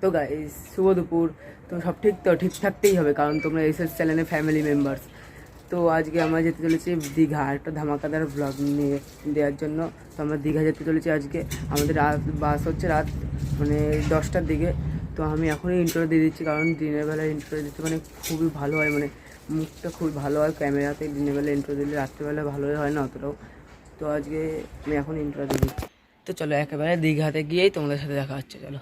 তো গাইস শুভ দুপুর। তো সব ঠিক তো? ঠিক থাকতেই হবে, কারণ তোমরা এসএস চ্যানেলের ফ্যামিলি মেম্বার্স তো আজকে আমরা যেতে চলেছি দীঘা, একটা ধামাকাদার ব্লগ নিয়ে দেওয়ার জন্য। তো আমরা দীঘা যেতে চলেছি আজকে। আমাদের রাত, বাস হচ্ছে রাত মানে দশটার দিকে। তো আমি এখনই ইন্টারভিউ দিয়ে দিচ্ছি, কারণ দিনের বেলায় ইন্টারভিউ দিতে মানে খুবই ভালো হয় মানে মুখটা খুবই ভালো হয় ক্যামেরাতে দিনের বেলা ইন্টারভিউ দিলে রাত্রিবেলা ভালোই হয় না অতটাও। তো আজকে আমি এখন ইন্টারভিউ দিচ্ছি। তো চলো একেবারে দীঘাতে গিয়েই তোমাদের সাথে দেখা হচ্ছে, চলো।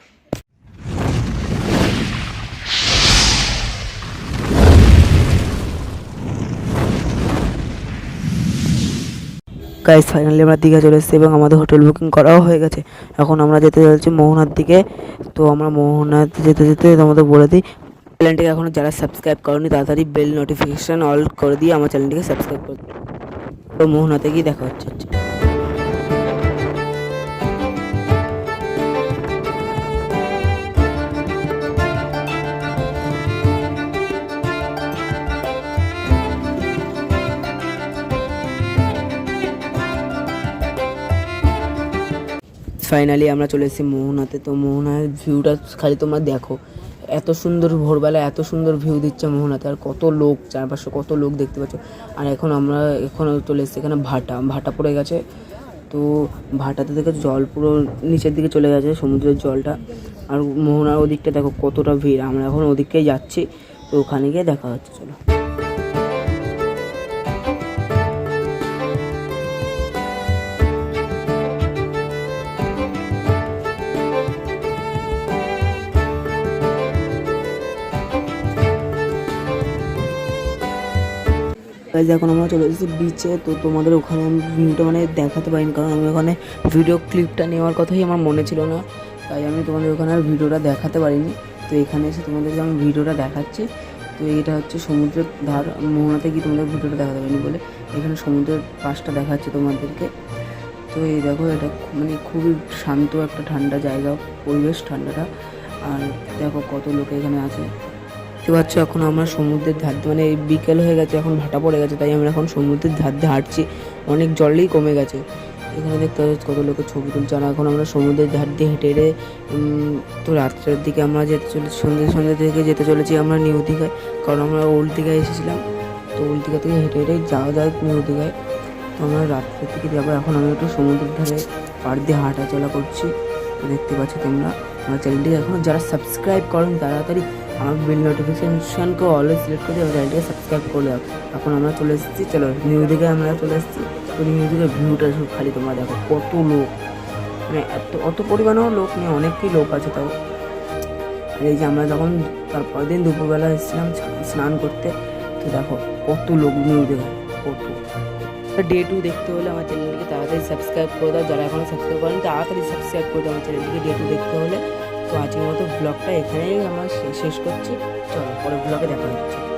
গাইজ ফাইনালি আমরা দীঘা চলে এসেছি এবং আমাদের হোটেল বুকিং করাও হয়ে গেছে। এখন আমরা যেতে চলেছি মোহনার দিকে। তো আমরা মোহনার যেতে যেতে তোমাদের বলে দিই চ্যানেলটিকে এখনও যারা সাবস্ক্রাইব করনি, তাড়াতাড়ি বেল নোটিফিকেশান অল করে দিয়ে আমার চ্যানেলটিকে সাবস্ক্রাইব করে তো মোহনাতে গিয়ে দেখা হচ্ছে। ফাইনালি আমরা চলে এসেছি মোহনাতে। তো মোহনার ভিউটা খালি তোমরা দেখো। এত সুন্দর ভোরবেলা, এত সুন্দর ভিউ দিচ্ছে মোহনাতে। আর কত লোক, চারপাশে কত লোক দেখতে পাচ্ছ। আর এখন আমরা, এখন চলে এসেছি এখানে ভাটা। ভাটা পড়ে গেছে। তো ভাটাতে থেকে জল পুরো নিচের দিকে চলে গেছে, সমুদ্রের জলটা। আর মোহনার ওদিকটা দেখো কতটা ভিড়। আমরা এখন ওদিকটাই যাচ্ছি। তো ওখানে গিয়ে দেখা হচ্ছে, চলো। গাইজ, এখন আমরা চলে এসেছি বিচে তো তোমাদের ওখানে আমি ভিডিওটা মানে দেখাতে পারিনি, কারণ আমি ওখানে ভিডিও ক্লিপটা নেওয়ার কথাই আমার মনে ছিল না। তাই আমি তোমাদের ওখানে আর ভিডিওটা দেখাতে পারিনি। তো এখানে এসে তোমাদেরকে আমি ভিডিওটা দেখাচ্ছি। তো এটা হচ্ছে সমুদ্রের ধার। মোহনাতে গিয়ে তোমাদের ভিডিওটা দেখাতে পারিনি বলে এখানে সমুদ্রের পাশটা দেখাচ্ছে তোমাদেরকে। তো এই দেখো, এটা মানে খুবই শান্ত একটা ঠান্ডা জায়গা, পরিবেশ ঠান্ডাটা। আর দেখো কত লোক এখানে আছে। দেখতে পাচ্ছ এখন আমরা সমুদ্রের ধার মানে বিকেল হয়ে গেছে, এখন ভাটা পড়ে গেছে, তাই আমরা এখন সমুদ্রের ধার দিয়ে হাঁটছি। অনেক জলেই কমে গেছে। এখানে দেখতে পাচ্ছি কত লোকের ছবি তুলছে, আর এখন আমরা সমুদ্রের ধার দিয়ে হেঁটে হেঁটে তো রাত্রের দিকে আমরা যেতে চলেছি, সন্ধ্যে সন্ধ্যে থেকে যেতে চলেছি আমরা নিউ দীঘায়, কারণ আমরা ওল্ড দীঘায় এসেছিলাম। তো ওল্ড দীঘা থেকে হেঁটে হেঁটে যাওয়া যায় নিউ দীঘায়। তো আমরা রাত্রের দিকে যাব, এখন আমি একটু সমুদ্রের ধারে পাড় দিয়ে হাঁটা চলা করছি দেখতে পাচ্ছ তোমরা, আমার চ্যানেলটিকে এখন যারা সাবস্ক্রাইব করেন তাড়াতাড়ি আমার বেল নোটিফিকেশানকে অলওয়েজ সিলেক্ট করে চ্যানেলটিকে সাবস্ক্রাইব করে দাও এখন আমরা চলে এসেছি, চলো নিউ দিকে আমরা চলে এসেছি। তো নিউ দিকে ভিউটা শুধু খালি তোমরা দেখো, কত লোক। মানে এত, অত পরিমাণেও লোক নেই, অনেকই লোক আছে তাও। আর এই যে আমরা যখন তারপরের দিন দুপুরবেলা এসেছিলাম স্নান করতে, তো দেখো কত লোক নিউ দিকে, কত। ডে টু দেখতে হলে আমার চ্যানেলটিকে তাড়াতাড়ি সাবস্ক্রাইব করে দাও। যারা এখনও সাবস্ক্রাইব করেন, তাড়াতাড়ি সাবস্ক্রাইব করে দাও আমার চ্যানেলটিকে ডে টু দেখতে হলে আজকের মতো ব্লগটা এখানেই আমার শেষ করছি। চলো পরের ব্লগে দেখা হচ্ছে।